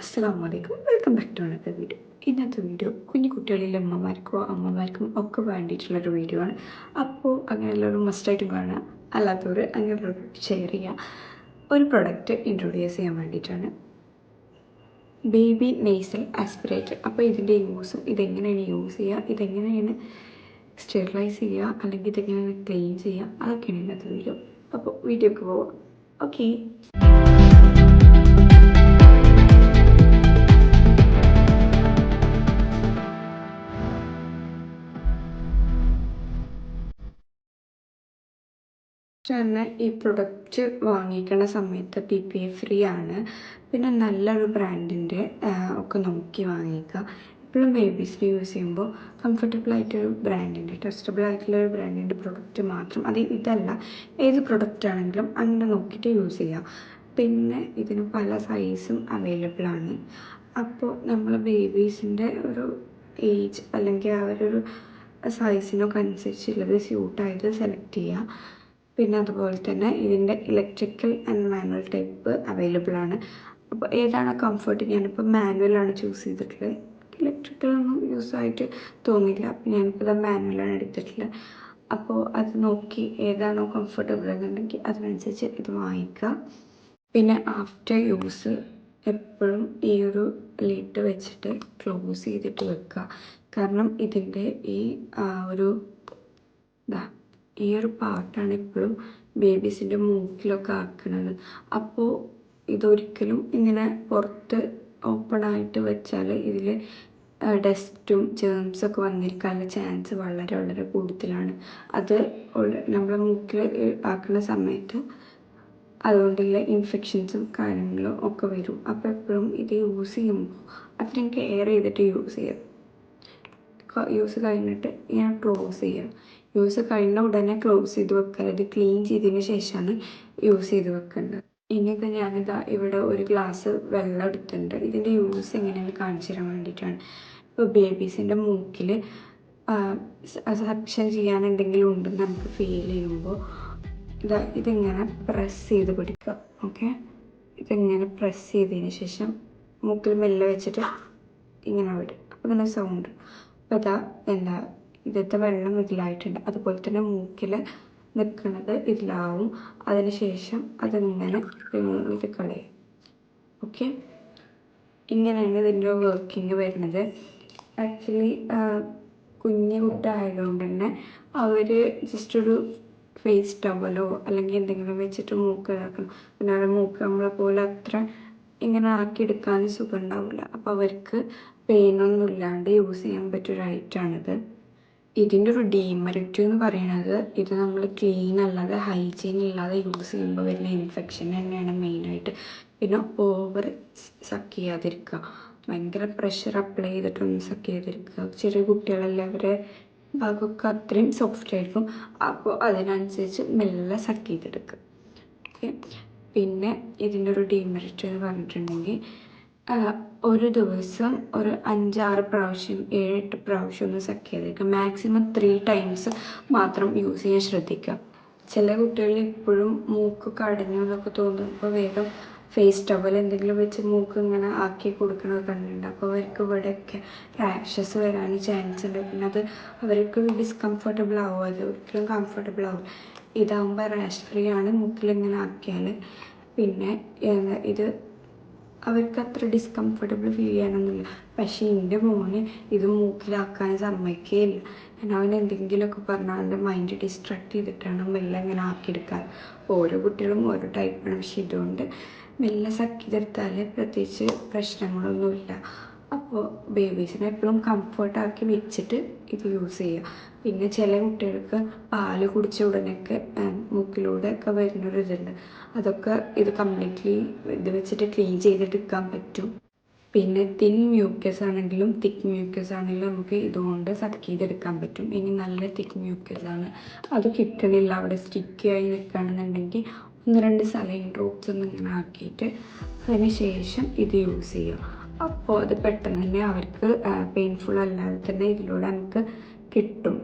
അസ്സാം വലൈക്കും welcome back to അനത്തെ വീഡിയോ. ഇന്നത്തെ വീഡിയോ കുഞ്ഞു കുട്ടികളിലെ അമ്മമാർക്കോ അമ്മമാർക്കും ഒക്കെ വേണ്ടിയിട്ടുള്ളൊരു വീഡിയോ ആണ്. അപ്പോൾ അങ്ങനെയുള്ളൊരു മസ്റ്റായിട്ടും കാണുക അല്ലാത്തവർ അങ്ങനെയുള്ളവർ ഷെയർ ചെയ്യുക. ഒരു പ്രൊഡക്റ്റ് ഇൻട്രൊഡ്യൂസ് ചെയ്യാൻ വേണ്ടിയിട്ടാണ്. ബേബി നെയ്സൽ ആസ്പിറേറ്റർ അപ്പോൾ ഇതിന്റെ യൂസും ഇതെങ്ങനെയാണ് യൂസ് ചെയ്യുക ഇതെങ്ങനെയാണ് സ്റ്റെറിലൈസ് ചെയ്യുക അല്ലെങ്കിൽ ഇതെങ്ങനെയാണ് ക്ലീൻ ചെയ്യുക അതൊക്കെയാണ് ഇന്നത്തെ വീഡിയോ. അപ്പോൾ വീഡിയോക്ക് പോവാം. ഓക്കേ തന്നെ ഈ പ്രൊഡക്റ്റ് വാങ്ങിക്കണ സമയത്ത് പി പി എ ഫ്രീ ആണ്. പിന്നെ നല്ലൊരു ബ്രാൻഡിന്റെ ഒക്കെ നോക്കി വാങ്ങിക്കുക. എപ്പോഴും ബേബീസിന് യൂസ് ചെയ്യുമ്പോൾ കംഫർട്ടബിൾ ആയിട്ടൊരു ബ്രാൻഡിന്റെ ഒരു ബ്രാൻഡിന്റെ പ്രൊഡക്റ്റ് മാത്രം. അത് ഇതല്ല ഏത് പ്രൊഡക്റ്റ് ആണെങ്കിലും അങ്ങനെ നോക്കിയിട്ട് യൂസ് ചെയ്യുക പിന്നെ ഇതിന് പല സൈസും അവൈലബിൾ ആണ്. അപ്പോൾ നമ്മൾ ബേബീസിന്റെ ഒരു ഏജ് അല്ലെങ്കിൽ അവരൊരു സൈസിനൊക്കെ അനുസരിച്ചുള്ളത് സ്യൂട്ടായത് സെലക്ട് ചെയ്യുക പിന്നെ അതുപോലെ തന്നെ ഇതിന്റെ electrical and manual type available ആണ്. അപ്പോൾ ഏതാണ് കംഫർട്ട് ഞാനിപ്പോൾ ആണ് ചൂസ് ചെയ്തിട്ടുള്ളത്. ഇലക്ട്രിക്കലൊന്നും യൂസ് ആയിട്ട് തോന്നിയില്ല. അപ്പോൾ ഞാനിപ്പോൾ മാനുവൽ ആണ് എടുത്തിട്ടുള്ളത്. അപ്പോൾ അത് നോക്കി ഏതാണോ കംഫർട്ടബിൾ എന്നുണ്ടെങ്കിൽ അതിനനുസരിച്ച് ഇത് വാങ്ങിക്കുക. പിന്നെ ആഫ്റ്റർ യൂസ് എപ്പോഴും ഈ ഒരു ലിഡ് വെച്ചിട്ട് ക്ലോസ് ചെയ്തിട്ട് വെക്കുക. കാരണം ഇതിന്റെ ഈ ഒരു ഇതാ ഈ ഒരു പാർട്ടാണ് എപ്പോഴും ബേബീസിന്റെ മൂക്കിലൊക്കെ ആക്കുന്നത്. അപ്പോൾ ഇതൊരിക്കലും ഇങ്ങനെ പുറത്ത് ഓപ്പൺ ആയിട്ട് വെച്ചാൽ ഇതിൽ ഡസ്റ്റും ജേംസൊക്കെ വന്നിരിക്കാനുള്ള ചാൻസ് വളരെ വളരെ കൂടുതലാണ്. അത് നമ്മളെ മൂക്കിൽ ആക്കുന്ന സമയത്ത് അതുകൊണ്ടുള്ള ഇൻഫെക്ഷൻസും കാര്യങ്ങളും ഒക്കെ വരും. അപ്പോൾ എപ്പോഴും ഇത് യൂസ് ചെയ്യുമ്പോൾ അത്രയും കെയർ ചെയ്തിട്ട് യൂസ് ചെയ്യുക യൂസ് കഴിഞ്ഞിട്ട് ഇങ്ങനെ ക്ലോസ് ചെയ്യുക യൂസ് കഴിഞ്ഞ ഉടനെ ക്ലോസ് ചെയ്ത് വെക്കരുത് ക്ലീൻ ചെയ്തതിന് ശേഷമാണ് യൂസ് ചെയ്ത് വെക്കേണ്ടത്. ഇനിയിപ്പോൾ ഞാനിതാ ഇവിടെ ഒരു ഗ്ലാസ് വെള്ളം എടുത്തിട്ടുണ്ട്. ഇതിന്റെ യൂസ് എങ്ങനെയാണ് കാണിച്ചു തരാൻ വേണ്ടിയിട്ടാണ്. ഇപ്പോൾ ബേബീസിന്റെ മൂക്കിൽ സപ്ഷൻ ചെയ്യാൻ എന്തെങ്കിലും ഉണ്ടെന്ന് നമുക്ക് ഫീൽ ചെയ്യുമ്പോൾ ഇതാ ഇതിങ്ങനെ പ്രസ് ചെയ്ത് പിടിക്കുക. ഓക്കെ ഇതിങ്ങനെ പ്രസ് ചെയ്തതിന് ശേഷം മൂക്കിൽ മെല്ലെ വെച്ചിട്ട് ഇങ്ങനെ വിടും അപ്പോൾ ഇങ്ങനെ സൗണ്ട് അപ്പോൾ ഇതാ എന്താ ഇതിലത്തെ വെള്ളം ഇതിലായിട്ടുണ്ട്. അതുപോലെ തന്നെ മൂക്കിൽ നിൽക്കുന്നത് ഇതിലാവും. അതിന് ശേഷം അതിങ്ങനെ ഇത് കളയും. ഓക്കെ ഇങ്ങനെയാണ് ഇതിന്റെ വർക്കിംഗ് വരുന്നത്. ആക്ച്വലി കുഞ്ഞു കുട്ടായതുകൊണ്ട് തന്നെ അവർ ജസ്റ്റ് ഒരു ഫേസ് ടവലോ അല്ലെങ്കിൽ എന്തെങ്കിലും വെച്ചിട്ട് മൂക്ക് ഇതാക്കണം. പിന്നെ അവരുടെ മൂക്ക് നമ്മളെ പോലെ അത്ര ഇങ്ങനെ ആക്കിയെടുക്കാൻ സുഖം ഉണ്ടാവില്ല. അപ്പോൾ അവർക്ക് പെയിനൊന്നും ഇല്ലാണ്ട് യൂസ് ചെയ്യാൻ പറ്റിയ ഒരു ഐറ്റമാണിത് ഇതിന്റെ ഒരു ഡീമെറിറ്റ് എന്ന് പറയുന്നത് ഇത് നമ്മൾ ക്ലീൻ അല്ലാതെ ഹൈജീൻ ഇല്ലാതെ യൂസ് ചെയ്യുമ്പോൾ വരുന്ന ഇൻഫെക്ഷൻ തന്നെയാണ് മെയിനായിട്ട് പിന്നെ ഓവർ സക്ക് ചെയ്യാതിരിക്കുക. ഭയങ്കര പ്രഷർ അപ്ലൈ ചെയ്തിട്ടൊന്നും സക്ക് ചെയ്യാതിരിക്കുക ചെറിയ കുട്ടികളല്ലേ അവരെ ഭാഗമൊക്കെ അത്രയും സോഫ്റ്റ് ആയിരിക്കും. അപ്പോൾ അതിനനുസരിച്ച് മെല്ലെ സക്ക് ചെയ്തെടുക്കുക. ഓക്കെ പിന്നെ ഇതിന്റെ ഒരു ഡീമെറിറ്റ് എന്ന് പറഞ്ഞിട്ടുണ്ടെങ്കിൽ ഒരു ദിവസം ഒരു അഞ്ചാറ് പ്രാവശ്യം ഏഴെട്ട് പ്രാവശ്യം ഒന്ന് സക്ക് ചെയ്തേക്കുക മാക്സിമം ത്രീ ടൈംസ് മാത്രം യൂസ് ചെയ്യാൻ ശ്രദ്ധിക്കുക. ചില കുട്ടികൾ ഇപ്പോഴും മൂക്കൊക്കെ അടഞ്ഞു എന്നൊക്കെ തോന്നുമ്പോൾ വേഗം ഫേസ് ടവൽ എന്തെങ്കിലും വെച്ച് മൂക്ക് ഇങ്ങനെ ആക്കി കൊടുക്കണത് കണ്ടിട്ടുണ്ട്. അപ്പോൾ അവർക്ക് ഇവിടെയൊക്കെ റാഷസ് വരാൻ ചാൻസ് ഉണ്ട്. പിന്നെ അത് അവർക്ക് ഡിസ്കംഫർട്ടബിൾ ആവും. അത് ഒരിക്കലും കംഫർട്ടബിൾ ആവും ഇതാകുമ്പോൾ റാഷ് ഫ്രീ ആണ്. മൂക്കിലിങ്ങനെ ആക്കിയാൽ പിന്നെ ഇത് അവർക്ക് അത്ര ഡിസ്കംഫർട്ടബിൾ ഫീൽ ചെയ്യാനൊന്നുമില്ല. പക്ഷേ എന്റെ മോന് ഇത് മൂക്കിലാക്കാൻ സമ്മതിക്കുകയില്ല ഞാൻ അവൻ എന്തെങ്കിലുമൊക്കെ പറഞ്ഞാൽ അവന്റെ മൈൻഡ് ഡിസ്ട്രാക്ട് ചെയ്തിട്ടാണ് മെല്ലെ ഇങ്ങനെ ആക്കിയെടുക്കാൻ. ഓരോ കുട്ടികളും ഓരോ ടൈപ്പാണ് പക്ഷേ ഇതുകൊണ്ട് മെല്ലെ സക്ക് ചെയ്തെടുത്താൽ പ്രത്യേകിച്ച് പ്രശ്നങ്ങളൊന്നുമില്ല. അപ്പോൾ ബേബീസിനെ എപ്പോഴും കംഫർട്ടാക്കി വെച്ചിട്ട് ഇത് യൂസ് ചെയ്യുക പിന്നെ ചില കുട്ടികൾക്ക് പാൽ കുടിച്ച ഉടനെയൊക്കെ മൂക്കിലൂടെ ഒക്കെ വരുന്നൊരു ഇതുണ്ട്. അതൊക്കെ ഇത് കംപ്ലീറ്റ്ലി ഇത് വെച്ചിട്ട് ക്ലീൻ ചെയ്തെടുക്കാൻ പറ്റും. പിന്നെ തിൻ മ്യൂക്കസ് ആണെങ്കിലും തിക്ക് മ്യൂക്കസ് ആണെങ്കിലും നമുക്ക് ഇതുകൊണ്ട് സക്ക് ചെയ്തെടുക്കാൻ പറ്റും. ഇനി നല്ല തിക്ക് മ്യൂക്കസ് ആണ്. അത് കിട്ടണില്ല. അവിടെ സ്റ്റിക്കി ആയി നിൽക്കുകയാണെന്നുണ്ടെങ്കിൽ ഒന്ന് രണ്ട് സലൈൻ ഡ്രോപ്സ് ഒന്ന് ഇങ്ങനെ ആക്കിയിട്ട് അതിന് ശേഷം ഇത് യൂസ് ചെയ്യുക അപ്പോൾ അത് പെട്ടെന്ന് തന്നെ അവർക്ക് പെയിൻഫുൾ അല്ലാതെ തന്നെ ഇതിലൂടെ നമുക്ക് കിട്ടും.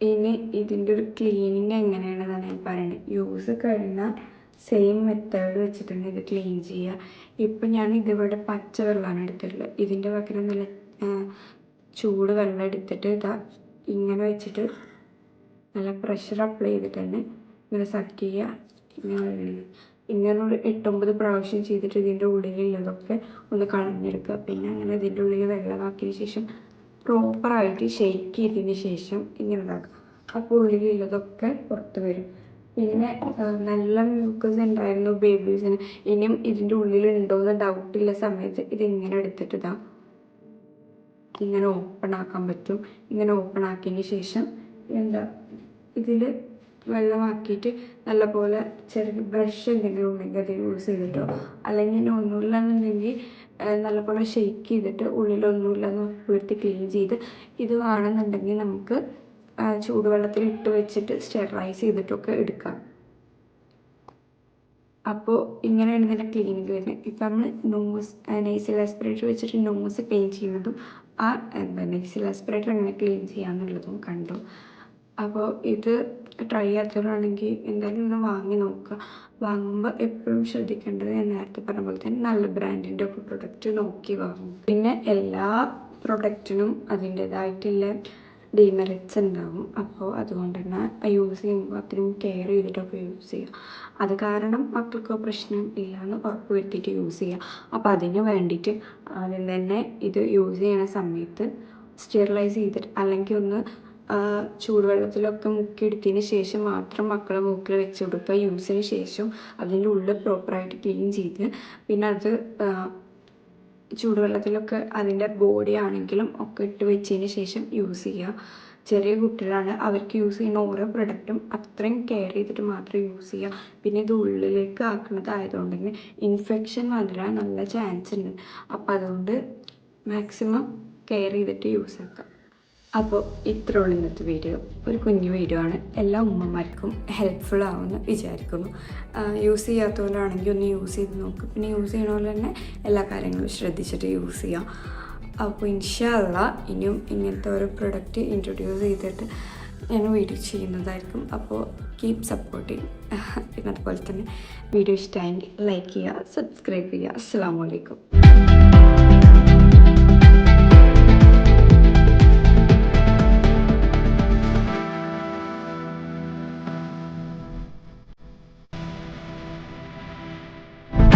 ഇനി ഇതിന്റെ ഒരു ക്ലീനിങ് എങ്ങനെയാണെന്നാണ് ഞാൻ പറയുന്നത് യൂസ് കഴിഞ്ഞാൽ സെയിം മെത്തേഡ് വെച്ചിട്ട് തന്നെ ഇത് ക്ലീൻ ചെയ്യുക. ഇപ്പം ഞാൻ ഇതിവിടെ പച്ച വെള്ളമാണ് എടുത്തിട്ടുള്ളത്. ഇതിന്റെ പകരം നല്ല ചൂട് വെള്ളം എടുത്തിട്ട് ഇതാ ഇങ്ങനെ വെച്ചിട്ട് നല്ല പ്രഷർ അപ്ലൈ ചെയ്തിട്ട് തന്നെ ഇങ്ങനെ സക്ക് ചെയ്യുക. ഇങ്ങനെ ഇങ്ങനെ ഒരു എട്ടൊമ്പത് പ്രാവശ്യം ചെയ്തിട്ട് ഇതിന്റെ ഉള്ളിലുള്ളതൊക്കെ ഒന്ന് കളഞ്ഞെടുക്കുക. പിന്നെ അങ്ങനെ ഇതിന്റെ ഉള്ളിൽ വെള്ളമാക്കിയതിന് ശേഷം പ്രോപ്പറായിട്ട് ഷെയ്ക്ക് ചെയ്തതിന് ശേഷം ഇങ്ങനെ ഉണ്ടാക്കുക. അപ്പോൾ ഉള്ളിലുള്ളതൊക്കെ പുറത്ത് വരും. പിന്നെ നല്ല മ്യൂക്കസ് ഉണ്ടായിരുന്നു ബേബീസിന് ഇനിയും ഇതിന്റെ ഉള്ളിലുണ്ടോ എന്ന് ഡൗട്ട് ഡൗട്ടുള്ള സമയത്ത് ഇതിങ്ങനെ എടുത്തിട്ട് ഇതാ. ഇങ്ങനെ ഓപ്പൺ ആക്കാൻ പറ്റും. ഇങ്ങനെ ഓപ്പൺ ആക്കിയതിന് ശേഷം എന്താ ഇതിൽ വെള്ളമാക്കിയിട്ട് നല്ലപോലെ ചെറിയ ബ്രഷ് എന്തെങ്കിലും ഉണ്ടെങ്കിൽ അത് യൂസ് ചെയ്തിട്ടോ. അല്ലെങ്കിൽ ഇനി ഒന്നുമില്ല എന്നുണ്ടെങ്കിൽ നല്ലപോലെ ഷെയ്ക്ക് ചെയ്തിട്ട് ഉള്ളിലൊന്നുമില്ല എന്ന് ഉറപ്പുവരുത്തി ക്ലീൻ ചെയ്ത് ഇത് വേണമെന്നുണ്ടെങ്കിൽ നമുക്ക് ചൂടുവെള്ളത്തിൽ ഇട്ട് വെച്ചിട്ട് സ്റ്റെറിലൈസ് ചെയ്തിട്ടൊക്കെ എടുക്കാം. അപ്പോൾ ഇങ്ങനെയാണ് ഇതിന്റെ ക്ലീനിങ് വരുന്നത്. ഇപ്പം നമ്മൾ നോസ് നെയ്സിൽ ആസ്പിറേറ്റർ വെച്ചിട്ട് നോസ് ക്ലീൻ ചെയ്യുന്നതും ആ എന്താ നെയ്സിൽ ആസ്പിറേറ്റർ എങ്ങനെ ക്ലീൻ ചെയ്യാമെന്നുള്ളതും കണ്ടു. അപ്പോൾ ഇത് ട്രൈ ചെയ്യാത്തവരാണെങ്കിൽ എന്തായാലും ഒന്ന് വാങ്ങി നോക്കുക. വാങ്ങുമ്പോൾ എപ്പോഴും ശ്രദ്ധിക്കേണ്ടത് ഞാൻ നേരത്തെ പറഞ്ഞ പോലെ തന്നെ നല്ല ബ്രാൻഡിന്റെ ഒക്കെ പ്രൊഡക്റ്റ് നോക്കി വാങ്ങും. പിന്നെ എല്ലാ പ്രൊഡക്റ്റിനും അതിന്റേതായിട്ടുള്ള ഡീമെറിറ്റ്സ് ഉണ്ടാവും. അപ്പോൾ അതുകൊണ്ട് തന്നെ യൂസ് ചെയ്യുമ്പോൾ അത്രയും കെയർ ചെയ്തിട്ടൊക്കെ യൂസ് ചെയ്യുക. അത് കാരണം മക്കൾക്ക് പ്രശ്നം ഇല്ലയെന്ന് ഉറപ്പ് വരുത്തിയിട്ട് യൂസ് ചെയ്യുക. അപ്പോൾ അതിന് വേണ്ടിയിട്ട് ആദ്യം തന്നെ ഇത് യൂസ് ചെയ്യുന്ന സമയത്ത് സ്റ്റെറിലൈസ് ചെയ്തിട്ട് അല്ലെങ്കിൽ ഒന്ന് ചൂടുവെള്ളത്തിലൊക്കെ മുക്കിയെടുത്തതിന് ശേഷം മാത്രം മക്കളെ മൂക്കിൽ വെച്ച് കൊടുക്കുക. യൂസിന് ശേഷം അതിന്റെ ഉള്ളിൽ പ്രോപ്പറായിട്ട് ക്ലീൻ ചെയ്ത് പിന്നെ അത് ചൂടുവെള്ളത്തിലൊക്കെ അതിന്റെ ബോഡി ആണെങ്കിലും ഒക്കെ ഇട്ട് വെച്ചതിന് ശേഷം യൂസ് ചെയ്യുക. ചെറിയ കുട്ടികളാണ് അവർക്ക് യൂസ് ചെയ്യുന്ന ഓരോ പ്രൊഡക്റ്റും അത്രയും കെയർ ചെയ്തിട്ട് മാത്രം യൂസ് ചെയ്യുക. പിന്നെ ഇത് ഉള്ളിലേക്ക് ആക്കുന്നതായതുകൊണ്ട് തന്നെ ഇൻഫെക്ഷൻ വരാൻ നല്ല ചാൻസ് ഉണ്ട്. അപ്പോൾ അതുകൊണ്ട് മാക്സിമം കെയർ ചെയ്തിട്ട് യൂസ് ആക്കുക. അപ്പോൾ ഇത്രേ ഉള്ളൂ ഇന്നത്തെ വീഡിയോ ഒരു കുഞ്ഞു വീഡിയോ ആണ്. എല്ലാ ഉമ്മമാർക്കും ഹെൽപ്ഫുൾ ആവുമെന്ന് വിചാരിക്കുന്നു. യൂസ് ചെയ്യാത്തവരാണെങ്കിൽ ഒന്ന് യൂസ് ചെയ്ത് നോക്കും. പിന്നെ യൂസ് ചെയ്യണ പോലെ തന്നെ എല്ലാ കാര്യങ്ങളും ശ്രദ്ധിച്ചിട്ട് യൂസ് ചെയ്യാം. അപ്പോൾ ഇൻഷാല്ല ഇനിയും ഇങ്ങനത്തെ ഓരോ പ്രൊഡക്റ്റ് ഇൻട്രൊഡ്യൂസ് ചെയ്തിട്ട് ഞാൻ വീഡിയോ ചെയ്യുന്നതായിരിക്കും. അപ്പോൾ കീപ് സപ്പോർട്ടിങ് പിന്നെ അതുപോലെ തന്നെ. വീഡിയോ ഇഷ്ടമായെങ്കിൽ ലൈക്ക് ചെയ്യുക സബ്സ്ക്രൈബ് ചെയ്യുക. അസ്സാം വലൈക്കും